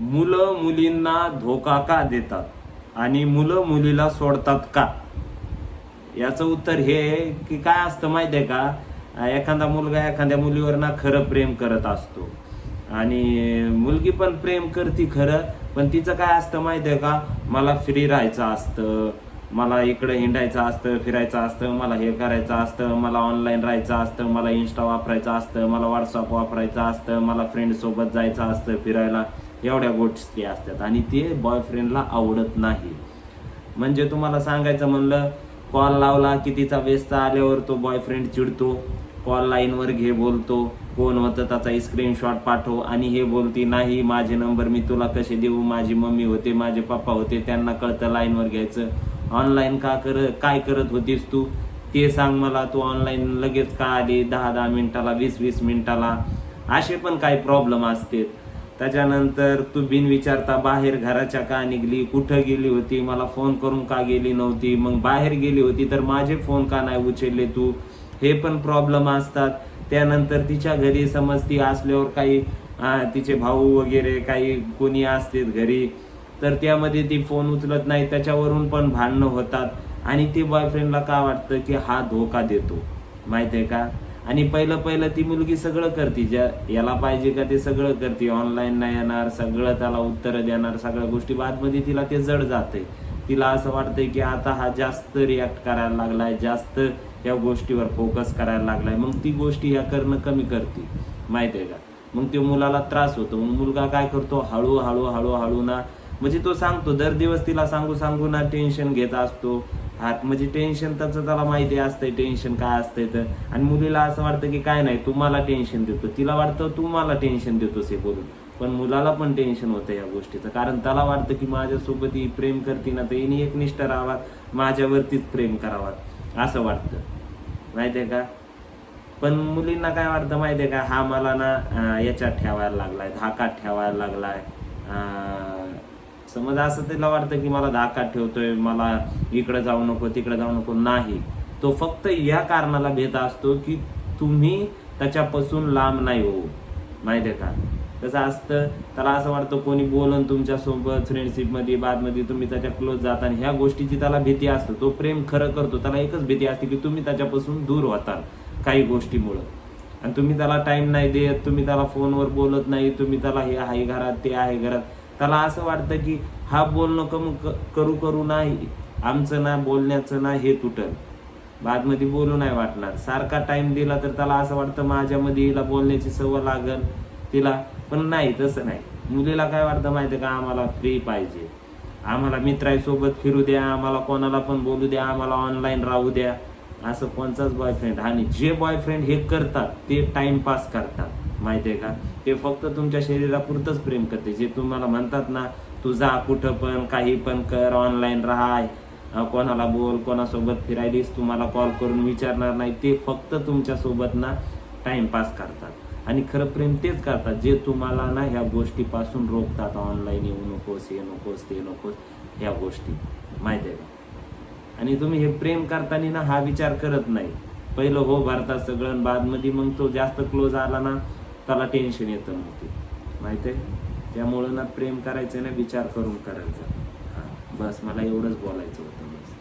मुलं मुलींना धोका का देतात? आणि मुलं मुलीला सोडतात का? याचं उत्तर हे आहे की काय असतं माहिती आहे का? एखादा मुलगा एखाद्या मुलीवर ना खरं प्रेम करत असतो. आणि मुलगी पण प्रेम करती खरं पण तिचं काय असतं माहिती आहे का? मला फ्री राहायचं असतं मला इकडं हिंडायचं असतं फिरायचं असतं मला हे करायचं असतं मला ऑनलाईन राहायचं असतं मला इन्स्टा वापरायचं असतं मला व्हॉट्सअप वापरायचं असतं मला फ्रेंडसोबत जायचं असतं फिरायला. एवढ्या गोष्टी असतात आणि ते बॉयफ्रेंडला आवडत नाही. म्हणजे तुम्हाला सांगायचं म्हणलं कॉल लावला की तिचा व्यस्त आल्यावर तो बॉयफ्रेंड चिडतो कॉल लाईनवर घे बोलतो कोण होतं त्याचा स्क्रीनशॉट पाठव आणि हे बोलती नाही माझे नंबर मी तुला कसे देऊ? माझी मम्मी होते माझे पप्पा होते त्यांना कळतं लाईनवर घ्यायचं. ऑनलाईन का कर काय करत होतीस तू? ते सांग मला तू ऑनलाईन लगेच का आली? दहा दहा मिनिटाला वीस वीस मिनिटाला. असे पण काही प्रॉब्लेम असते त्याच्यानंतर तू बिन विचारता बाहेर घराच्या का निघली कुठं गेली होती मला फोन करून का गेली नव्हती मग बाहेर गेली होती तर माझे फोन का नाही उचलले तू? हे पण प्रॉब्लेम असतात. त्यानंतर तिच्या घरी समज ती असल्यावर काही तिचे भाऊ वगैरे काही कोणी असते घरी तर त्यामध्ये ती फोन उचलत नाही. त्याच्यावरून पण भांडणं होतात. आणि ते बॉयफ्रेंडला का वाटतं की हा धोका देतो? माहिती आहे का? आणि पहिलं पहिलं ती मुलगी सगळं करते. ज्या याला पाहिजे का ते सगळं करते. ऑनलाईन नाही येणार सगळं त्याला उत्तरं देणार सगळ्या गोष्टी. बादमध्ये तिला ते जड जाते तिला असं वाटतंय की आता हा जास्त रिॲक्ट करायला लागलाय जास्त या गोष्टीवर फोकस करायला लागलाय. मग ती गोष्टी ह्या करणं कमी करते. माहिती आहे का? मग ते मुलाला त्रास होतो. मग मुलगा काय करतो? हळूहळू हळूहळू ना. म्हणजे तो सांगतो दर दिवस तिला सांगू सांगू ना टेन्शन घेत असतो. हात म्हणजे टेन्शन त्याचं त्याला माहिती असतंय टेन्शन काय असतंय तर. आणि मुलीला असं वाटतं की काय नाही तू मला टेन्शन देतो. तिला वाटतं तू मला टेन्शन देतोस हे बोलून. पण मुलाला पण टेन्शन होतं या गोष्टीचं. कारण त्याला वाटतं की माझ्यासोबत ही प्रेम करते ना तर हिने एकनिष्ठ राहावात माझ्यावरतीच प्रेम करावात असं वाटतं. माहितीये का? पण मुलींना काय वाटतं माहितीये का? हा मला ना याच्यात ठेवायला लागलाय धाकात ठेवायला लागलाय. समज असं तिला वाटतं की मला धाकात ठेवतोय मला इकडे जाऊ नको तिकडे जाऊ नको. नाही. तो फक्त या कारणाला भेद असतो की तुम्ही त्याच्यापासून लांब नाही हो. माहितीये का? कसं असतं त्याला असं वाटतं कोणी बोलून तुमच्यासोबत फ्रेंडशिपमध्ये बादमध्ये तुम्ही त्याच्या क्लोज जाता आणि ह्या गोष्टीची त्याला भीती असते. तो प्रेम खरं करतो. त्याला एकच भीती असते की तुम्ही त्याच्यापासून दूर होताल काही गोष्टीमुळं. आणि तुम्ही त्याला टाइम नाही देत तुम्ही त्याला फोनवर बोलत नाही तुम्ही त्याला हे आहे घरात ते आहे घरात. त्याला असं वाटतं की हा बोलणं कम क- करू करू नाही. आमचं ना बोलण्याचं ना हे तुटल. बादमध्ये बोलू नाही वाटणार. सारखा टाइम दिला तर त्याला असं वाटतं माझ्यामध्ये हिला बोलण्याची सवय लागल. तिला. पण नाही तसं नाही. मुलीला काय वाटतं माहिती का? आम्हाला फ्री पाहिजे. आम्हाला मित्रांसोबत फिरू द्या. आम्हाला कोणाला पण बोलू द्या. आम्हाला ऑनलाईन राहू द्या. असं कोणचाच बॉयफ्रेंड आणि जे बॉयफ्रेंड हे करतात ते टाइमपास करतात. माहितीये का? ते फक्त तुमच्या शरीरापुरतच प्रेम करते. जे तुम्हाला म्हणतात ना तू जा कुठं पण काही पण कर ऑनलाईन राहाय. कोणाला बोल कोणासोबत फिरायलीस तुम्हाला कॉल करून विचारणार नाही. ते फक्त तुमच्यासोबत ना टाइमपास करतात. आणि खरं प्रेम तेच करतात जे तुम्हाला ना ह्या गोष्टीपासून रोखतात. ऑनलाईन येऊ नकोस हे नकोस ते नकोस. ह्या गोष्टी. माहिती आहे का? आणि तुम्ही हे प्रेम करताना ना हा विचार करत नाही. पहिलं हो भारतात सगळं बादमध्ये मग तो जास्त क्लोज आला ना त्याला टेन्शन येतं मग ते आहे त्यामुळं ना प्रेम करायचं ना विचार करून करायचा. हां बस मला एवढंच बोलायचं होतं बस.